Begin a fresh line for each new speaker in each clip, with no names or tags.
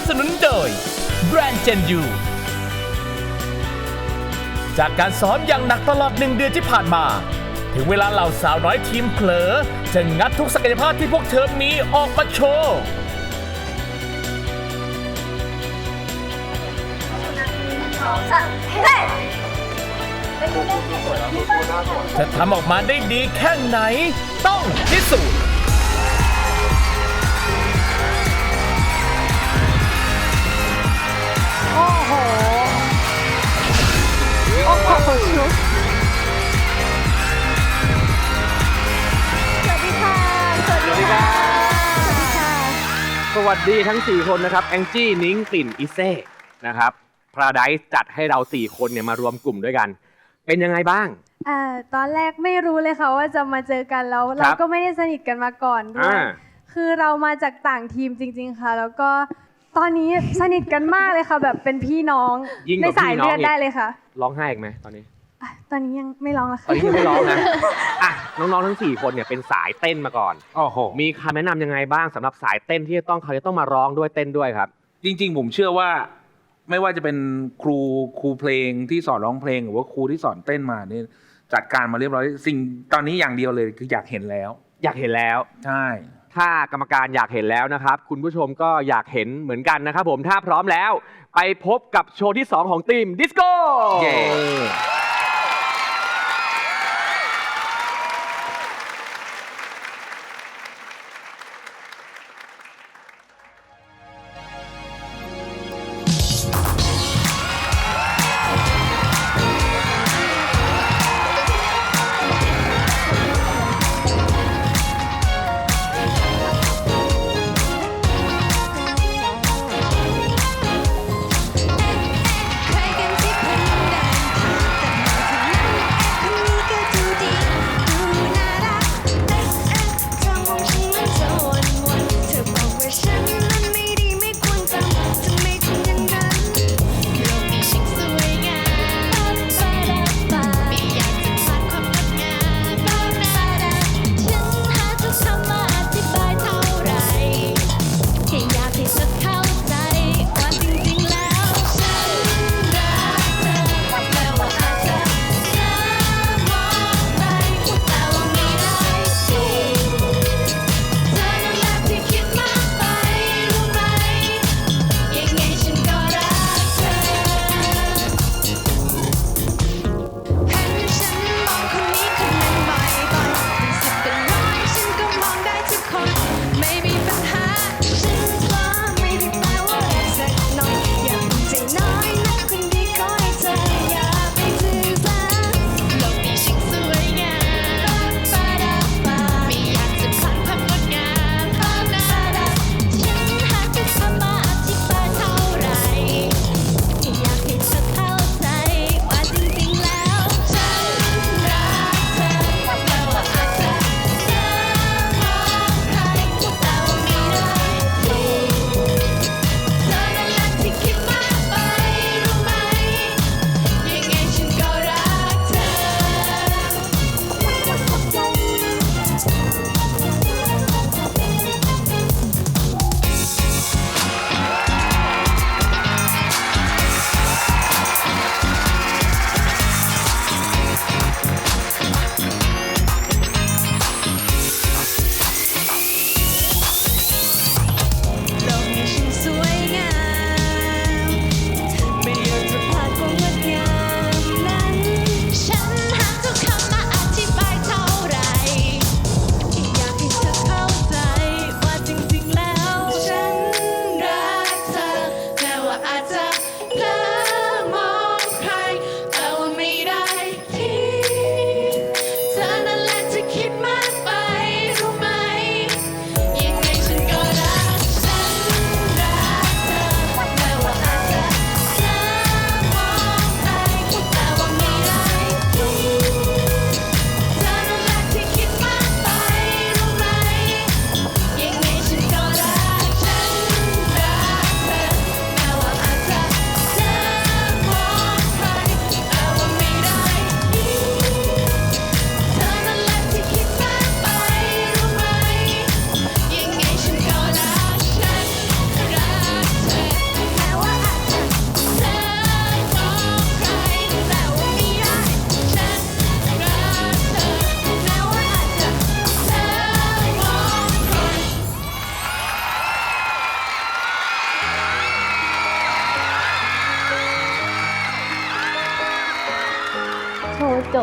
บสนุนโดยแบรนด์เจนยูจากการซ้อมอย่างหนักตลอดหนึ่งเดือนที่ผ่านมา ถึงเวลาเหล่าสาวน้อยทีมเผลอจะงัดทุกศักยภาพที่พวกเธอมีออกมาโชว์จะทำออกมาได้ดีแค่ไหน ต้องพิสูจน์
วัสดี
ทั้ง 4 คนนะครับแองจี้นิ้งปิ่นอิเซ่นะครับพราไดซ์จัดให้เรา 4 คนเนี่ยมารวมกลุ่มด้วยกัน เป็นยังไงบ้าง
อ่าตอนแรกไม่รู้เลยค่ะว่าจะมาเจอกันแล้วเราก็ไม่ได้สนิทกันมาก่อนด้วย
อ่า
คือเรามาจากต่างทีมจริง ๆค่ะ แล้วก็ตอนนี้สนิทกันมากเลยค่ะ แบบเป็นพี่น้อง
ยิ่งก
ใน
ว่า
สาย
พี่น้อง
เลือด
อีก
ได้เลยค่ะ
ร้องไห้อีกไหมตอนนี้
อะ ตอนนี้ยังไม่ร้องละ
ตอ
ค่ะ
นนี้ยังไม่ร้องนะอะน้องๆทั้ง4คนเนี่ยเป็นสายเต้นมาก่อน
โอ้โห
มีคำแนะนำยังไงบ้างสำหรับสายเต้นที่จะต้องเขาจะต้องมาร้องด้วยเต้นด้วยครับ
จริง ๆ ผมเชื่อว่า ไม่ว่าจะเป็นครูครูเพลงที่สอนร้องเพลง หรือว่าครูที่สอนเต้นมาเนี่ยจัดการมาเรียบร้อย สิ่งตอนนี้อย่างเดียวเลยคืออยากเห็นแล้ว
อยากเห็นแล้ว
ใช่
ถ้ากรรมการอยากเห็นแล้วนะครับ คุณผู้ชมก็อยากเห็นเหมือนกันนะครับผมถ้าพร้อมแล้ว ไปพบกับโชว์ที่ 2 ของทีมดิสโก้
เย้
อาจจะเพลิ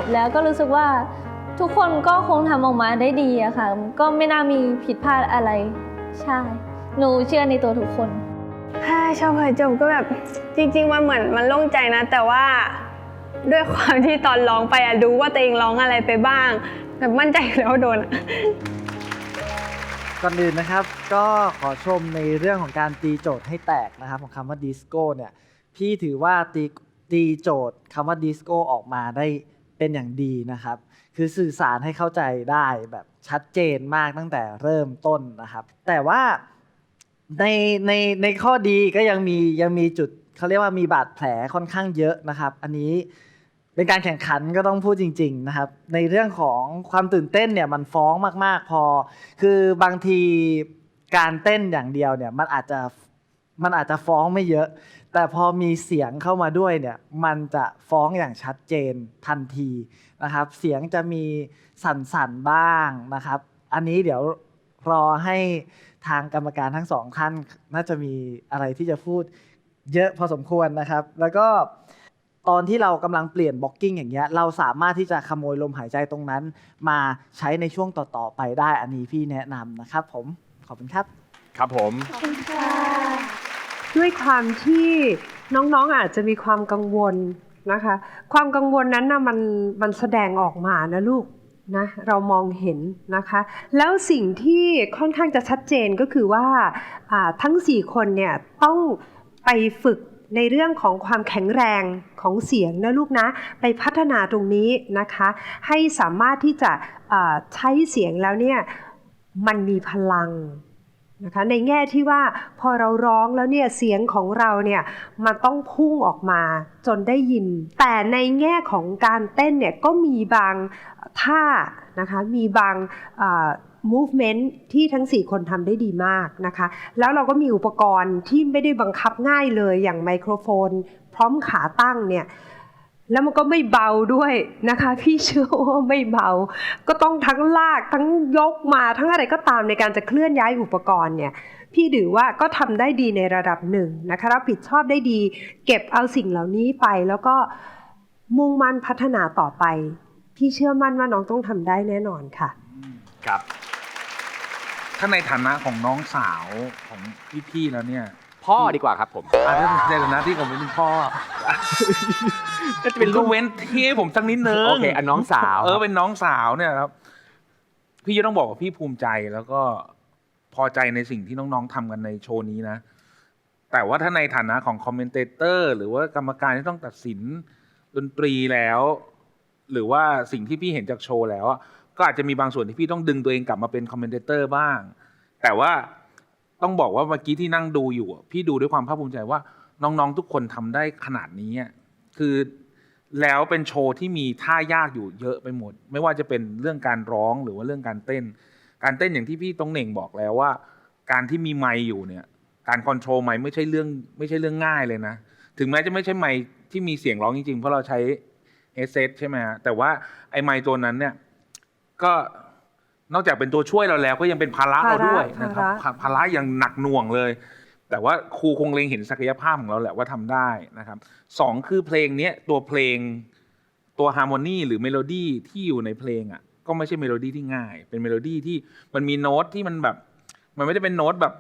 บแล้วก็รู้สึกว่าทุกคนก็คงทำออกมาได้ดีอะค่ะ ก็ไม่น่ามีผิดพลาดอะไร ใช่ หนูเชื่อในตัวทุกคน
ถ้าชอบเพลงจบก็แบบจริง ๆ มันเหมือนมันโล่งใจนะ แต่ว่าด้วยความที่ตอนร้องไปอะรู้ว่าตัวเองร้องอะไรไปบ้าง แบบมั่นใจอยู่แล้วว่าโดนอะ
ก่อนอื่นนะครับก็ขอชมในเรื่องของการตีโจทย์ให้แตกนะครับ ของคำว่าดิสโก้เนี่ยพี่ถือว่าตีตีโจทย์คำว่าดิสโก้ออกมาได้ เป็นอย่างดีนะครับ คือสื่อสารให้เข้าใจได้แบบชัดเจนมากตั้งแต่เริ่มต้นนะครับ แต่ว่าในในในข้อดีก็ยังมียังมีจุดเขาเรียกว่ามีบาดแผลค่อนข้างเยอะนะครับ อันนี้เป็นการแข่งขันก็ต้องพูดจริง ๆนะครับ ในเรื่องของความตื่นเต้นเนี่ยมันฟ้องมาก ๆ พอ คือบางทีการเต้นอย่างเดียวเนี่ยมันอาจจะ มันอาจจะฟ้องไม่เยอะ แต่พอมีเสียงเข้ามาด้วยเนี่ยมันจะฟ้องอย่างชัดเจนทันทีนะครับ เสียงจะมีสั่นๆบ้างนะครับ อันนี้เดี๋ยวรอให้ทางกรรมการทั้งสองท่านน่าจะมีอะไรที่จะพูดเยอะพอสมควรนะครับ แล้วก็ตอนที่เรากำลังเปลี่ยนบล็อกกิ้งอย่างเงี้ยเราสามารถที่จะขโมยลมหายใจตรงนั้น มาใช้ในช่วงต่อๆไปได้อันนี้พี่แนะนำนะครับ ผมขอบคุณครับ
ครับผมขอบคุณค่ะ
ด้วยความที่น้องๆอาจจะมีความกังวลนะคะ ความกังวลนั้นนะมันมันแสดงออกมานะลูกนะเรามองเห็นนะคะ แล้วสิ่งที่ค่อนข้างจะชัดเจนก็คือว่าทั้ง 4 คนเนี่ยต้องไปฝึกในเรื่องของความแข็งแรงของเสียงนะลูกนะ ไปพัฒนาตรงนี้นะคะ ให้สามารถที่จะใช้เสียงแล้วเนี่ยมันมีพลัง นะคะในแง่ที่ว่าพอเราร้องแล้วเนี่ยเสียงของเราเนี่ยมันต้องพุ่งออกมาจนได้ยิน แต่ในแง่ของการเต้นเนี่ยก็มีบางท่านะคะมีบาง movement ที่ทั้ง 4 คนทำได้ดีมากนะคะ แล้วเราก็มีอุปกรณ์ที่ไม่ได้บังคับง่ายเลยอย่างไมโครโฟน พร้อมขาตั้งเนี่ย แล้วมันก็ไม่เบาด้วยนะคะ พี่เชื่อว่าไม่เบา ก็ต้องทั้งลากทั้งยกมาทั้งอะไรก็ตามในการจะเคลื่อนย้ายอุปกรณ์เนี่ยพี่ถือว่าก็ทำได้ดีในระดับหนึ่งนะคะรับผิดชอบได้ดี เก็บเอาสิ่งเหล่านี้ไป แล้วก็มุ่งมั่นพัฒนาต่อไป พี่เชื่อมั่นว่าน้องต้องทำได้แน่นอนค่ะ
ครับ
ถ้าในฐานะของน้องสาวของพี่ๆแล้วเนี่ย
พ่อดีกว่าครับผม
อาจจะในฐานะที่ผมเป็นพ่อ
ก็จะเป็น
ก็
ลูก
เว้นที่ให้ผมสักนิดนึง
โอเคอันน้องสาว
เออเป็นน้องสาวเนี่ยครับ พี่จะต้องบอกว่าพี่ภูมิใจแล้วก็พอใจในสิ่งที่น้องๆทำกันในโชว์นี้นะ แต่ว่าถ้าในฐานะของคอมเมนเตเตอร์หรือว่ากรรมการที่ต้องตัดสินดนตรีแล้ว หรือว่าสิ่งที่พี่เห็นจากโชว์แล้วอะก็อาจจะมีบางส่วนที่พี่ต้องดึงตัวเองกลับมาเป็นคอมเมนเตเตอร์บ้าง แต่ว่าต้องบอกว่าเมื่อกี้ที่นั่งดูอยู่อะพี่ดูด้วยความภาคภูมิใจว่าน้องๆทุกคนทำได้ขนาดนี้อะ คือแล้วเป็นโชว์ที่มีท่ายากอยู่เยอะไปหมด ไม่ว่าจะเป็นเรื่องการร้องหรือว่าเรื่องการเต้น การเต้นอย่างที่พี่ตรงเหน่งบอกแล้วว่า การที่มีไมค์อยู่เนี่ย การคอนโทรลไมค์ไม่ใช่เรื่องไม่ใช่เรื่องง่ายเลยนะ ถึงแม้จะไม่ใช่ไมค์ที่มีเสียงร้องจริงๆ เพราะเราใช้เฮดเซตใช่ไหมฮะแต่ว่าไอ้ไมค์ตัวนั้นเนี่ยก็นอกจากเป็นตัวช่วยเราแล้วก็ยังเป็นภาระเราด้วยนะครับ
ภาระ
ภาระอย่างหนักหน่วงเลย แต่ว่าครูคงเล็งเห็นศักยภาพของเราแหละว่าทำได้นะครับสองคือเพลงเนี้ยตัวเพลงตัวฮาร์โมนีหรือเมโลดี้ที่อยู่ในเพลงอะก็ไม่ใช่เมโลดี้ที่ง่าย เป็นเมโลดี้ที่มันมีโน้ตที่มันแบบ มันไม่ได้เป็นโน้ตแบบ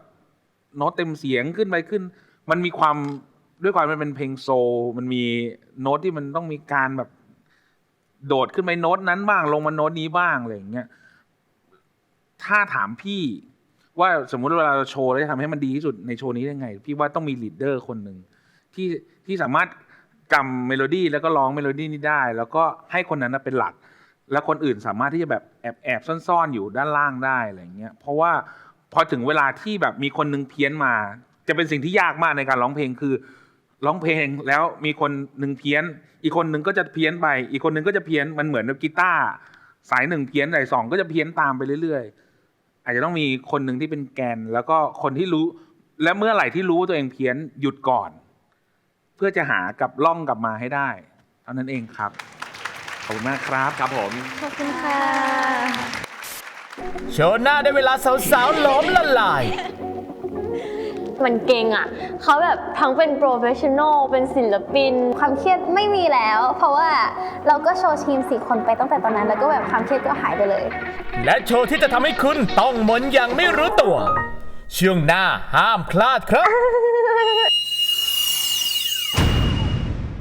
โน้ตเต็มเสียงขึ้นไปขึ้น มันมีความด้วยความมันเป็นเพลงโซลมันมีโน้ตที่มันต้องมีการแบบโดดขึ้นไปโน้ตนั้นบ้างลงมาโน้ตนี้บ้างอะไรอย่างเงี้ยถ้าถามพี่ ว่าสมมุติเวลาเราโชว์แล้วจะทำให้มันดีที่สุดในโชว์นี้ได้ไง พี่ว่าต้องมีลีดเดอร์คนหนึ่งที่ที่สามารถจำเมโลดี้แล้วก็ร้องเมโลดี้นี้ได้ แล้วก็ให้คนนั้นนะเป็นหลัก แล้วคนอื่นสามารถที่จะแบบแอบแอบซ่อนๆอยู่ด้านล่างได้อะไรเงี้ยเพราะว่าพอถึงเวลาที่แบบมีคนหนึงเพี้ยนมา จะเป็นสิ่งที่ยากมากในการร้องเพลงคือร้องเพลงแล้วมีคนหนึ่งเพี้ยน อีกคนหนึ่งก็จะเพี้ยนไป อีกคนหนึ่งก็จะเพี้ยนมันเหมือนกีตาร์สายหนึ่งเพี้ยนสายสองก็จะเพี้ยนตามไปเรื่อยๆ อาจจะต้องมีคนหนึ่งที่เป็นแกน แล้วก็คนที่รู้ และเมื่อไหร่ที่รู้ว่าตัวเองเพี้ยนหยุดก่อน เพื่อจะหากับล่องกลับมาให้ได้ เท่านั้นเองครับ ขอบคุณมากครับ
ครับผม
ขอบคุณค่ะ
โชว์หน้าได้เวลาสาวๆหลอมละลาย
มันเก่งอะ่ะเขาแบบทั้งเป็นโปรเฟชชั่นอลเป็นศิลปิน
ความเครียดไม่มีแล้ว เพราะว่าเราก็โชว์ทีมสี่คนไปตั้งแต่ตอนนั้น แล้วก็แบบความเครียดก็หายไปเลย
และโชว์ที่จะทำให้คุณต้องหมนอย่างไม่รู้ตัว ช่วงหน้าห้ามพลาดครับ